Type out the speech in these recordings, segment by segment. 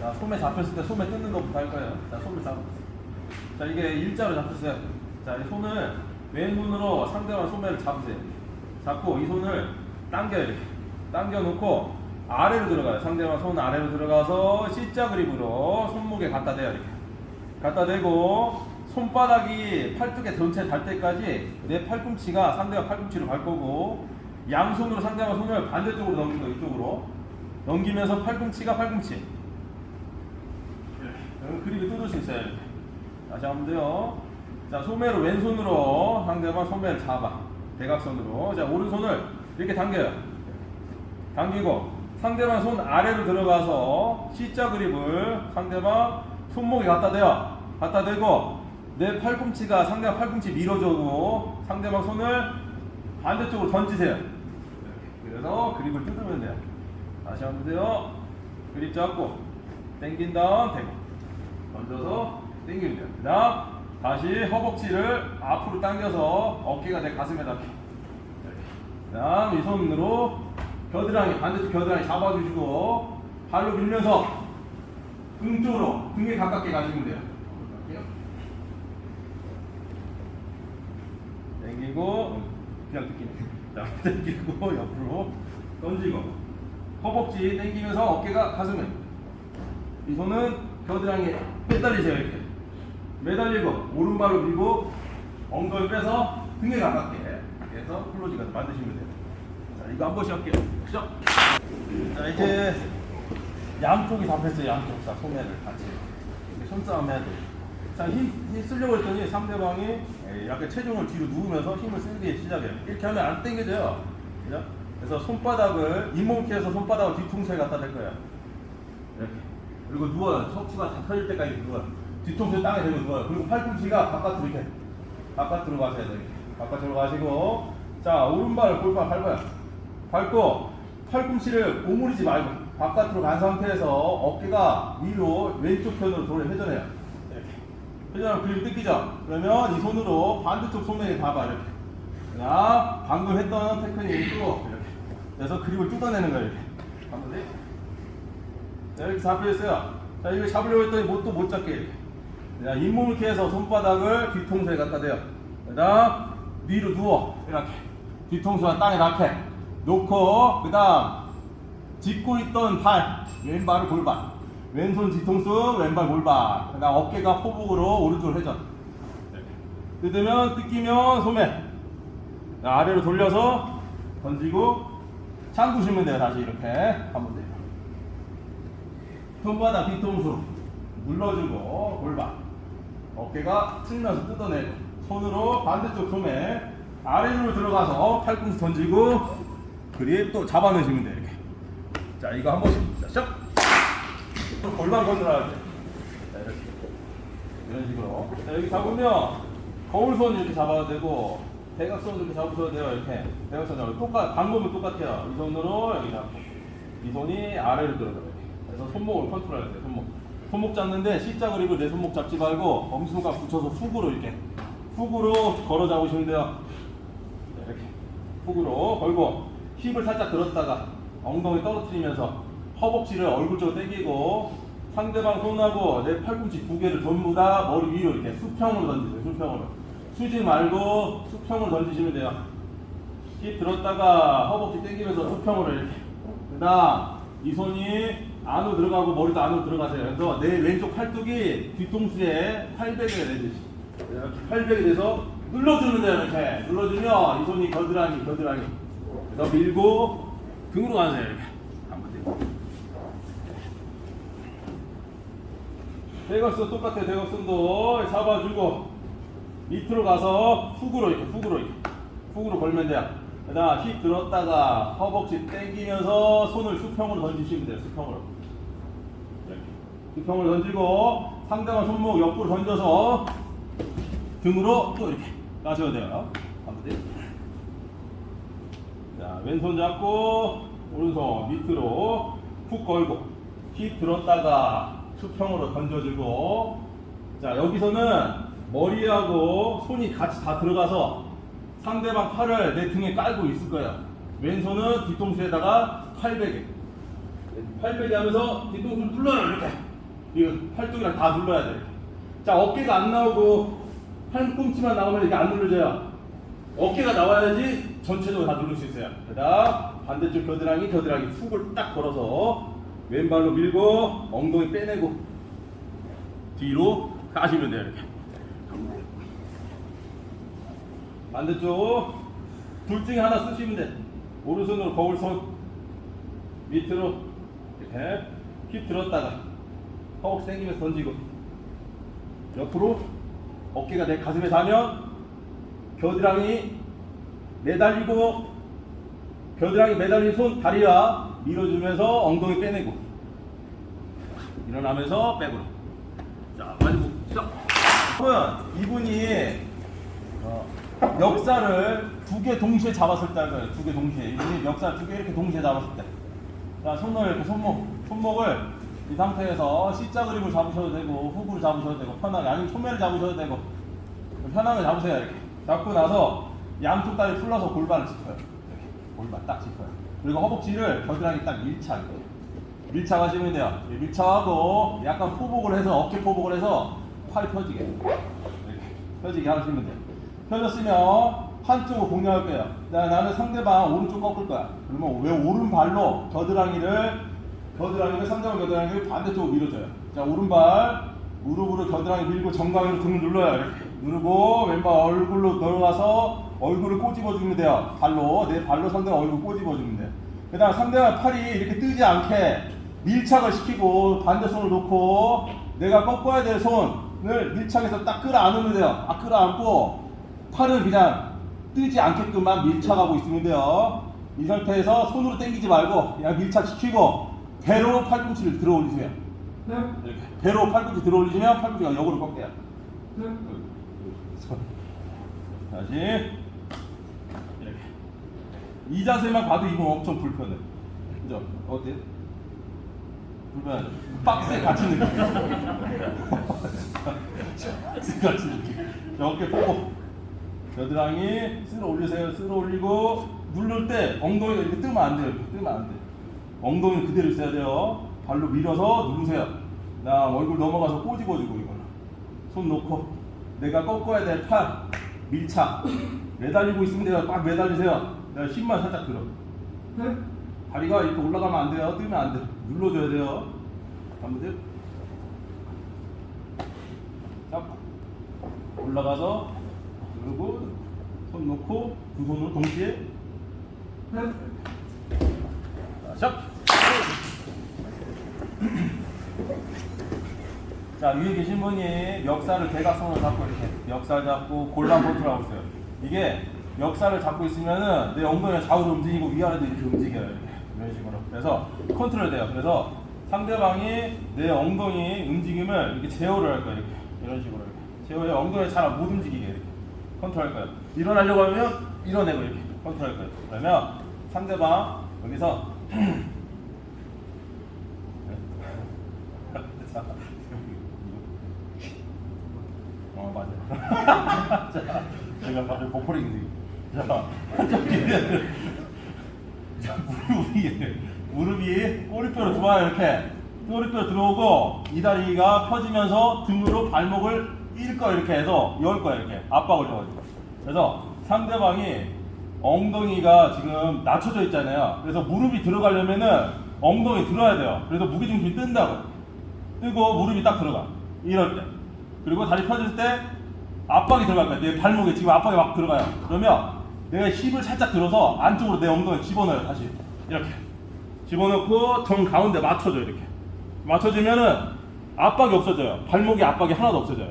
자, 소매 잡혔을 때 소매 뜯는 것부터 할 거예요. 자, 손을 잡았어요. 자, 이게 일자로 잡혔어요. 자, 이 손을 왼손으로 상대방 소매를 잡으세요. 잡고 이 손을 당겨요. 이렇게. 당겨 놓고 아래로 들어가요. 상대방 손 아래로 들어가서 C자 그립으로 손목에 갖다 대요. 이렇게. 갖다 대고 손바닥이 팔뚝에 전체 닿을 때까지 내 팔꿈치가 상대방 팔꿈치로 갈 거고 양손으로 상대방 손을 반대쪽으로 넘긴 거 이쪽으로 넘기면서 팔꿈치가 팔꿈치 그립이 뜯을 수 있어요 이렇게 다시 한번 돼요 자 소매로 왼손으로 상대방 소매를 잡아 대각선으로 자 오른손을 이렇게 당겨요 당기고 상대방 손 아래로 들어가서 C자 그립을 상대방 손목에 갖다 대요. 갖다 대고 내 팔꿈치가 상대방 팔꿈치 밀어주고 상대방 손을 반대쪽으로 던지세요. 그래서 그립을 뜯으면 돼요. 다시 한번 돼요. 그립 잡고 당긴 다음 대고 던져서 당기면 돼요. 그 다음 다시 허벅지를 앞으로 당겨서 어깨가 내 가슴에 닿게. 그 다음 이 손으로 겨드랑이 반대쪽 겨드랑이 잡아주시고 발로 밀면서 등 쪽으로 등에 가깝게 가시면 돼요. 당기고 그냥 뜯기네. 자 당기고 옆으로 던지고 허벅지 당기면서 어깨가 가슴에 이 손은 겨드랑이에 매달리세요 이렇게 매달리고 오른발로 밀고 엉덩이 빼서 등에 가깝게 해서 클로즈가 만드시면 돼요. 자, 이거 한 번씩 할게요. 시작. 자, 이제 양쪽이 잡혔어요. 양쪽 다 소매를 같이. 손싸움 해야 돼. 자, 힘, 힘 쓰려고 했더니 상대방이 에, 약간 체중을 뒤로 누우면서 힘을 쓰기 시작해요. 이렇게 하면 안 당겨져요. 그죠? 그래서 손바닥을 잇몸키에서 손바닥을 뒤통수에 갖다 댈 거예요. 이렇게. 그리고 누워요. 척추가 다 펴질 때까지 누워요. 뒤통수 땅에 대고 누워요. 그리고 팔꿈치가 바깥으로 이렇게 바깥으로 가셔야 돼요. 바깥으로 가시고 자 오른발 골반 밟아요. 밟고 팔꿈치를 오므리지 말고 바깥으로 간 상태에서 어깨가 위로 왼쪽 편으로 돌려 회전해요. 이렇게. 회전하면 그립 뜯기죠? 그러면 이 손으로 반대쪽 소매에 잡아 이렇게. 자 방금 했던 테크닉 또 이렇게. 그래서 그립을 뜯어내는 거예요. 이렇게. 자, 이렇게 잡혀있어요. 자, 이거 잡으려고 했더니 못, 또못 잡게. 이렇게. 자, 잇몸을 피해서 손바닥을 뒤통수에 갖다 대요. 그 다음, 위로 누워. 이렇게. 뒤통수가 땅에 닿게. 놓고, 그 다음, 짚고 있던 발, 왼발을 골반. 왼손 뒤통수, 왼발 골반. 그 다음, 어깨가 포복으로 오른쪽으로 회전. 이렇게. 뜯으면, 뜯기면, 소매. 자, 아래로 돌려서 던지고, 잠그시면 돼요. 다시 이렇게. 한번 돼요. 손바닥 뒤통수 눌러주고 골반 어깨가 측면서 뜯어내고 손으로 반대쪽 소매 아래로 들어가서 팔꿈치 던지고 그립 또 잡아내시면 돼요 이렇게. 자 이거 한 번씩 자, 시작! 또 골반 건드려야 돼 자 이렇게. 이런 식으로. 자 여기 잡으면 거울손 이렇게 잡아야 되고 대각선 이렇게 잡으셔도 돼요 이렇게. 대각선 잡고 똑같 방법은 똑같아요. 이 손으로 여기 잡고 이 손이 아래로 들어가요 그래서 손목을 컨트롤해야 돼요. 손목. 손목 잡는데 C자 그립을 내 손목 잡지 말고 엄지손가락 붙여서 훅으로 이렇게 훅으로 걸어 잡으시면 돼요. 네, 이렇게 훅으로 걸고 힙을 살짝 들었다가 엉덩이 떨어뜨리면서 허벅지를 얼굴 쪽으로 당기고 상대방 손하고 내 팔꿈치 두 개를 전부 다 머리 위로 이렇게 수평으로 던지세요. 수평으로. 수지 말고 수평으로 던지시면 돼요. 힙 들었다가 허벅지 당기면서 수평으로 이렇게. 그다음 이 손이 안으로 들어가고 머리도 안으로 들어가세요. 그래서 내 왼쪽 팔뚝이 뒤통수에 팔베개가 되듯이 팔베개 돼서 눌러주면 돼요. 이렇게 눌러주면 이 손이 겨드랑이 겨드랑이 그래서 밀고 등으로 가세요. 이렇게 한번 대고 대각선 똑같아요. 대각선도 잡아주고 밑으로 가서 훅으로 이렇게 훅으로 이렇게 훅으로 걸면 돼요. 그다음 힙 들었다가 허벅지 당기면서 손을 수평으로 던지시면 돼요. 수평으로. 수평으로 던지고 상대방 손목 옆으로 던져서 등으로 또 이렇게 가셔야 돼요. 더. 자, 왼손 잡고 오른손 밑으로 훅 걸고 힙 들었다가 수평으로 던져주고 자 여기서는 머리하고 손이 같이 다 들어가서 상대방 팔을 내 등에 깔고 있을 거예요. 왼손은 뒤통수에다가 팔베개. 팔 빼기 하면서 뒤통수를 눌러요 이렇게 이거 팔뚝이랑 다 눌러야 돼. 자 어깨가 안 나오고 팔꿈치만 나오면 이게 안 눌러져요. 어깨가 나와야지 전체적으로 다 누를 수 있어요. 그 다음 반대쪽 겨드랑이 겨드랑이 훅을 딱 걸어서 왼발로 밀고 엉덩이 빼내고 뒤로 가시면 돼요 이렇게. 반대쪽 둘 중에 하나 쓰시면 돼. 오른손으로 거울 손 밑으로 이렇게 힙 들었다가 허벅지 당기면서 던지고 옆으로 어깨가 내 가슴에 닿으면 겨드랑이 매달리고 겨드랑이 매달린 손 다리와 밀어주면서 엉덩이 빼내고 일어나면서 백으로 자 마지막 시작 그러면 이분이 어, 멱살을 두개 동시에 잡았을 때는 거예요. 두 개 동시에. 이분이 멱살 두개 이렇게 동시에 잡았을 때. 자, 손을 이렇게 손목, 손목을 이 상태에서 C자 그립을 잡으셔도 되고, 훅으로 잡으셔도 되고, 편하게, 아니면 소매를 잡으셔도 되고, 편하게 잡으세요, 이렇게. 잡고 나서 양쪽 다리 풀러서 골반을 짚어요. 이렇게. 골반 딱 짚어요. 그리고 허벅지를 겨드랑이 딱 밀착. 밀착하시면 돼요. 이 밀착하고 약간 포복을 해서, 어깨 포복을 해서 팔 펴지게. 이렇게 펴지게 하시면 돼요. 펴졌으면 한쪽을 공략할 거예요. 나, 나는 상대방 오른쪽 꺾을 거야. 그러면 왜 오른발로 겨드랑이를 겨드랑이를 상대방 겨드랑이를 반대쪽으로 밀어줘요. 자 오른발 무릎으로 겨드랑이 밀고 정강이로 등을 눌러요. 이렇게 누르고 왼발 얼굴로 넘어가서 얼굴을 꼬집어 주면 돼요. 발로 내 발로 상대방 얼굴 꼬집어 주면 돼. 그다음 상대방 팔이 이렇게 뜨지 않게 밀착을 시키고 반대 손을 놓고 내가 꺾어야 될 손을 밀착해서 딱 끌어안으면 돼요. 아 끌어안고 팔을 그냥 뜨지 않게끔만 밀착하고 있으면 돼요. 이 상태에서 손으로 당기지 말고 그냥 밀착시키고 배로 팔꿈치를 들어 올리세요. 네. 이렇게 배로 팔꿈치 들어 올리시면 팔꿈치가 역으로 꺾여요. 네. 다시 이렇게 이 자세만 봐도 이건 엄청 불편해. 그죠? 어때? 불편하죠? 박스에 갇힌 느낌. 박스에 갇힌 느낌. 자, 어깨 펴고 겨드랑이 쓸어 올리세요. 쓸어 올리고 누를 때 엉덩이가 이렇게 뜨면 안 돼요. 이렇게 뜨면 안 돼. 엉덩이는 그대로 있어야 돼요. 발로 밀어서 누르세요. 나 얼굴 넘어가서 꼬집어주고 이거는. 손 놓고 내가 꺾어야 될 팔 밀착 매달리고 있으면 돼요 꽉 매달리세요 내가 힘만 살짝 들어 네. 다리가 이렇게 올라가면 안 돼요 뜨면 안 돼 눌러줘야 돼요 한번 돼요 잡고 올라가서 누르고 손 놓고 두 손으로 동시에 네. 자, 샵자 위에 계신 분이 멱살을 대각선으로 잡고 이렇게 멱살 잡고 골반 컨트롤하고 있어요. 이게 멱살을 잡고 있으면은 내 엉덩이가 좌우로 움직이고 위아래도 이렇게 움직여요. 이런 식으로. 그래서 컨트롤 돼요. 그래서 상대방이 내 엉덩이 움직임을 이렇게 제어를 할 거예요. 이렇게 이런 식으로 제어해 엉덩이 잘 못 움직이게 이렇게 컨트롤 할 거예요. 일어나려고 하면 일어내고 이렇게 컨트롤 할 거예요. 그러면 상대방 여기서 자, 어 맞아. 자, 제가 바로 보포링 자, 한쪽이 자 무릎이 무릎이 꼬리뼈로 들어와요 이렇게. 꼬리뼈 들어오고 이 다리가 펴지면서 등으로 발목을 일 거야 이렇게 해서 열 거야 이렇게. 압박을 줘가지고. 그래서 상대방이 엉덩이가 지금 낮춰져 있잖아요. 그래서 무릎이 들어가려면은 엉덩이 들어야 돼요. 그래서 무게중심이 뜬다고. 뜨고 무릎이 딱 들어가. 이럴 때. 그리고 다리 펴질 때 압박이 들어갈 거야. 내 발목에 지금 압박이 막 들어가요. 그러면 내가 힙을 살짝 들어서 안쪽으로 내 엉덩이 집어넣어요 다시. 이렇게. 집어넣고 정 가운데 맞춰줘 이렇게. 맞춰주면은 압박이 없어져요. 발목에 압박이 하나도 없어져요.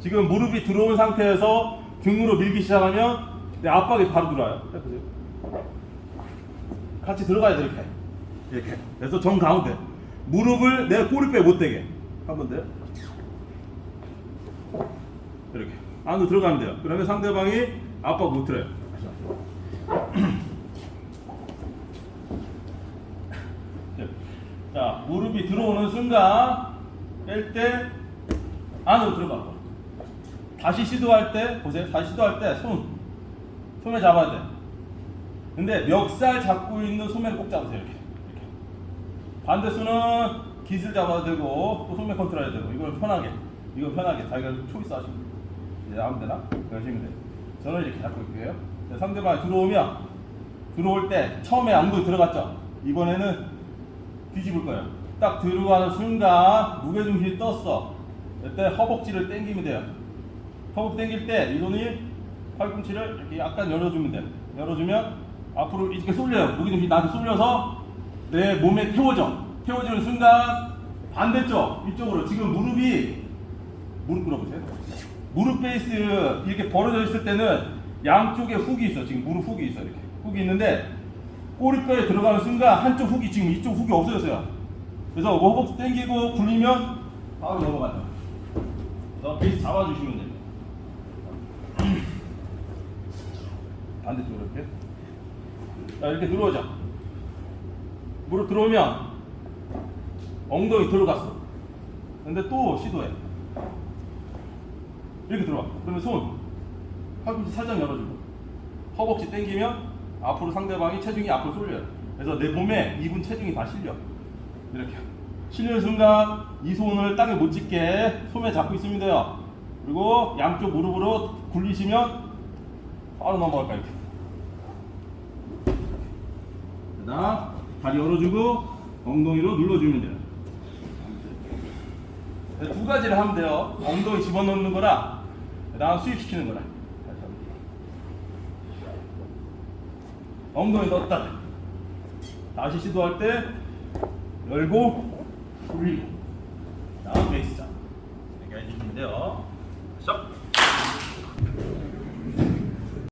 지금 무릎이 들어온 상태에서 등으로 밀기 시작하면 내 압박이 바로 들어와요. 해보세요 같이 들어가야 돼 이렇게. 이렇게. 그래서 정 가운데. 무릎을 내 꼬리뼈에 못 대게. 한번 돼요 이렇게. 안으로 들어가면 돼요. 그러면 상대방이 압박 못 들어요. 자 무릎이 들어오는 순간 뺄 때 안으로 들어가고. 다시 시도할 때 보세요. 다시 시도할 때 손 손에 잡아야 돼 근데 멱살 잡고 있는 소매를 꼭 잡으세요 이렇게 이렇게 반대수는 깃을 잡아도 되고 또 소매 컨트롤 해도 되고 이걸 편하게 이건 편하게 자기가 초이스 하시면 돼요. 이제 아무 데나 그러시면 돼요. 저는 이렇게 잡고 있고요. 자, 상대방이 들어오면 들어올 때 처음에 엉덩이 들어갔죠. 이번에는 뒤집을 거예요. 딱 들어가는 순간 무게중심이 떴어. 이때 허벅지를 당기면 돼요. 허벅 당길 때 이 손이 팔꿈치를 이렇게 약간 열어주면 돼요. 열어주면 앞으로 이렇게 쏠려요. 무게중심이 나한테 쏠려서 내 몸에 태워져. 태워지는 순간 반대쪽 이쪽으로 지금 무릎이 무릎 끌어보세요. 무릎 베이스 이렇게 벌어져 있을 때는 양쪽에 훅이 있어. 지금 무릎 훅이 있어. 이렇게 훅이 있는데 꼬리뼈에 들어가는 순간 한쪽 훅이 지금 이쪽 훅이 없어졌어요. 그래서 허벅지 당기고 굴리면 바로 넘어가죠. 그래서 베이스 잡아주시면 됩니다. 반대쪽으로 이렇게. 자 이렇게 들어오죠. 무릎 들어오면 엉덩이 들어갔어. 근데 또 시도해. 이렇게 들어와. 그러면 손 팔꿈치 살짝 열어주고 허벅지 당기면 앞으로 상대방이 체중이 앞으로 쏠려요. 그래서 내 몸에 이분 체중이 다 실려. 이렇게 실리는 순간 이 손을 땅에 못 짚게 손에 잡고 있으면 돼요. 그리고 양쪽 무릎으로 굴리시면 바로 넘어갈 거예요. 이렇게. 그다음 다리 열어주고 엉덩이로 눌러주면 돼요. 네, 두 가지를 하면 돼요. 엉덩이 집어넣는 거랑 그다음 수입시키는 거랑. 엉덩이 넣었다. 다시 시도할 때 열고 굴리고 다음 베이스 잡. 해주시면 돼요. 자.